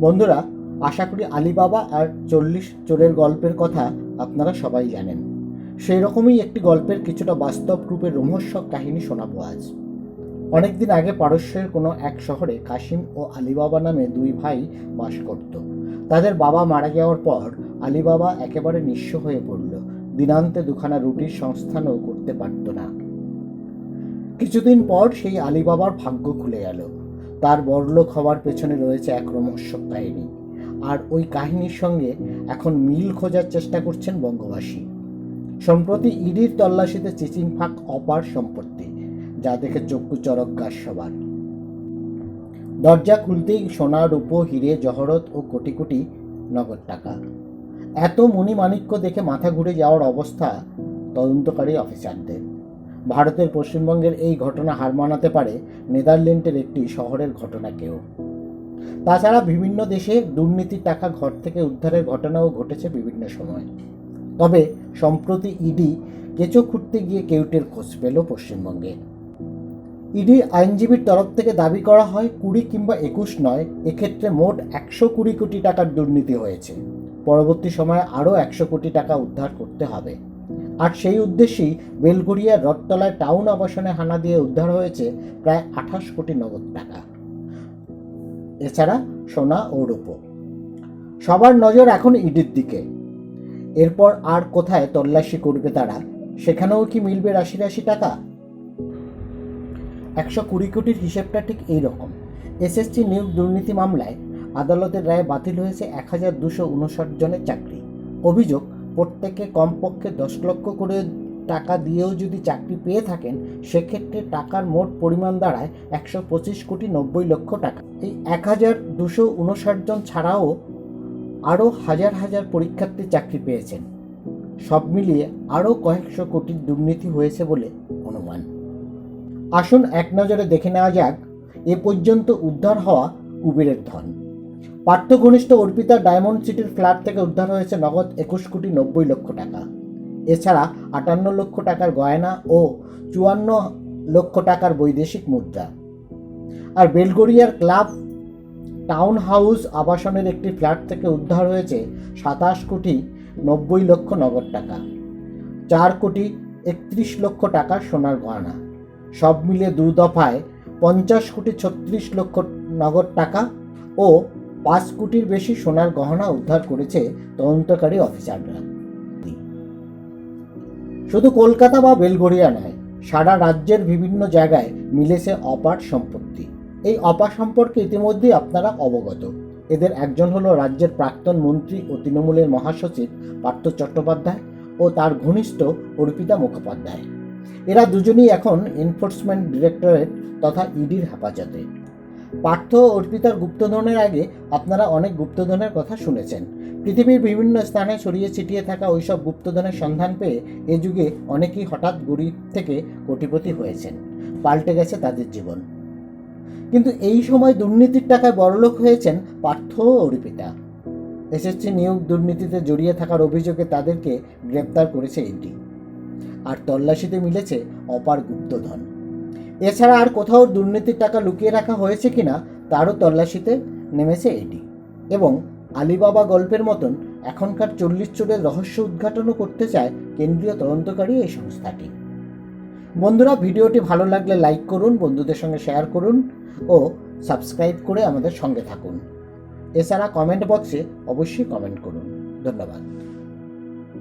বন্ধুরা, আশা করি আলিবাবা আর চল্লিশ চোরের গল্পের কথা আপনারা সবাই জানেন। সেই রকমই একটি গল্পের কিছুটা বাস্তব রূপে রোমহর্ষক কাহিনী শোনাবো আজ। অনেকদিন আগে পারস্যের কোনো এক শহরে কাশিম ও আলিবাবা নামে দুই ভাই বাস করত। তাদের বাবা মারা যাওয়ার পর আলিবাবা একেবারে নিঃস্ব হয়ে পড়ল। দিনান্তে দুখানা রুটির সংস্থানও করতে পারত না। কিছুদিন পর সেই আলিবাবার ভাগ্য খুলে গেল। তার বড়লোক হওয়ার পেছনে রয়েছে এক রোমহর্ষক কাহিনী। আর ওই কাহিনীর সঙ্গে এখন মিল খোঁজার চেষ্টা করছেন বঙ্গবাসী। সম্প্রতি ইডির তল্লাশিতে চিচিং ফাঁক অপার সম্পত্তি, যা দেখে চক্ষু চরক গাছ সবার দরজা খুলতেই সোনা, রূপো, হিরে, জহরত ও কোটি কোটি নগদ টাকা। এত মণিমাণিক্য দেখে মাথা ঘুরে যাওয়ার অবস্থা তদন্তকারী অফিসারদের। ভারতের পশ্চিমবঙ্গের এই ঘটনা হার মানাতে পারে নেদারল্যান্ডের একটি শহরের ঘটনাকেও। তাছাড়া বিভিন্ন দেশে দুর্নীতির টাকা ঘর থেকে উদ্ধারের ঘটনাও ঘটেছে বিভিন্ন সময়। তবে সম্প্রতি ইডি কেঁচো খুঁড়তে গিয়ে কেউটের খোঁজ পেল পশ্চিমবঙ্গে। ইডি আইনজীবীর তরফ থেকে দাবি করা হয়, কুড়ি কিংবা একুশ নয়, এক্ষেত্রে মোট একশো কুড়ি কোটি টাকার দুর্নীতি হয়েছে। পরবর্তী সময়ে আরও একশো কোটি টাকা উদ্ধার করতে হবে। আর সেই উদ্দেশ্যেই বেলগড়িয়ার রথতলায় টাউন আবাসনে হানা দিয়ে উদ্ধার হয়েছে প্রায় আঠাশ কোটি নগদ টাকা। এছাড়া সোনা ও রূপো। সবার নজর এখন ইডির দিকে। এরপর আর কোথায় তল্লাশি করবে তারা, সেখানেও কি মিলবে রাশি রাশি টাকা? একশো কুড়ি কোটির হিসেবটা ঠিক এই রকম এসএসসি নিয়োগ দুর্নীতি মামলায় আদালতের রায়ে বাতিল হয়েছে এক হাজার দুশো উনষাট জনের চাকরি। অভিযোগ প্রত্যেকে কমপক্ষে দশ লক্ষ করে টাকা দিয়েও যদি চাকরি পেয়ে থাকেন, সেক্ষেত্রে টাকার মোট পরিমাণ দাঁড়ায় একশো পঁচিশ কোটি নব্বই লক্ষ টাকা। এই এক হাজার দুশো উনষাট জন ছাড়াও আরও হাজার হাজার পরীক্ষার্থী চাকরি পেয়েছেন। সব মিলিয়ে আরও কয়েকশো কোটির দুর্নীতি হয়েছে বলে অনুমান। আসুন এক নজরে দেখে নেওয়া যাক, এ পর্যন্ত উদ্ধার হওয়া কুবেরের ধন। পার্থ ঘনিষ্ঠ অর্পিতা ডায়মন্ড সিটির ফ্ল্যাট থেকে উদ্ধার হয়েছে নগদ একুশ কোটি নব্বই লক্ষ টাকা। এছাড়া আটান্ন লক্ষ টাকার গয়না ও চুয়ান্ন লক্ষ টাকার বৈদেশিক মুদ্রা। আর বেলগড়িয়ার ক্লাব টাউন হাউস আবাসনের একটি ফ্ল্যাট থেকে উদ্ধার হয়েছে সাতাশ কোটি নব্বই লক্ষ নগদ টাকা। চার কোটি একত্রিশ লক্ষ টাকার সোনার গয়না। সব মিলিয়ে দু দফায় পঞ্চাশ কোটি ছত্রিশ লক্ষ নগদ টাকা ও পাঁচ কোটির বেশি সোনার গহনা উদ্ধার করেছে তদন্তকারী অফিসাররা। শুধু কলকাতা বা বেলগড়িয়া নয়, সারা রাজ্যের বিভিন্ন জায়গায় মিলেছে অপার সম্পত্তি। এই অপার সম্পর্কে ইতিমধ্যেই আপনারা অবগত। এদের একজন হলো রাজ্যের প্রাক্তন মন্ত্রী ও তৃণমূলের মহাসচিব পার্থ চট্টোপাধ্যায় ও তার ঘনিষ্ঠ অর্পিতা মুখোপাধ্যায়। এরা দুজনেই এখন এনফোর্সমেন্ট ডিরেক্টরেট তথা ইডির হেফাজতে। পার্থ অর্পিতার গুপ্তধনের আগে আপনারা অনেক গুপ্তধনের কথা শুনেছেন। পৃথিবীর বিভিন্ন স্থানে ছড়িয়ে ছিটিয়ে থাকা ওইসব গুপ্তধনের সন্ধান পেয়ে এ যুগে অনেকেই হঠাৎ গরিব থেকে কোটিপতি হয়েছেন। পাল্টে গেছে তাদের জীবন। কিন্তু এই সময় দুর্নীতির টাকায় বড়লোক হয়েছেন পার্থ অর্পিতা। এসএসসি নিয়োগ দুর্নীতিতে জড়িয়ে থাকার অভিযোগে তাদেরকে গ্রেপ্তার করেছে ইডি আর তল্লাশিতে মিলেছে অপার গুপ্তধন। এছাড়া আর কোথাও দুর্নীতির টাকা লুকিয়ে রাখা হয়েছে কিনা তারও তল্লাশিতে নেমেছে এডি এবং আলিবাবা গল্পের মতন এখনকার চল্লিশ চোরের রহস্য উদ্ঘাটনও করতে চায় কেন্দ্রীয় তদন্তকারী এই সংস্থাটি। বন্ধুরা, ভিডিওটি ভালো লাগলে লাইক করুন, বন্ধুদের সঙ্গে শেয়ার করুন ও সাবস্ক্রাইব করে আমাদের সঙ্গে থাকুন। এছাড়া কমেন্ট বক্সে অবশ্যই কমেন্ট করুন। ধন্যবাদ।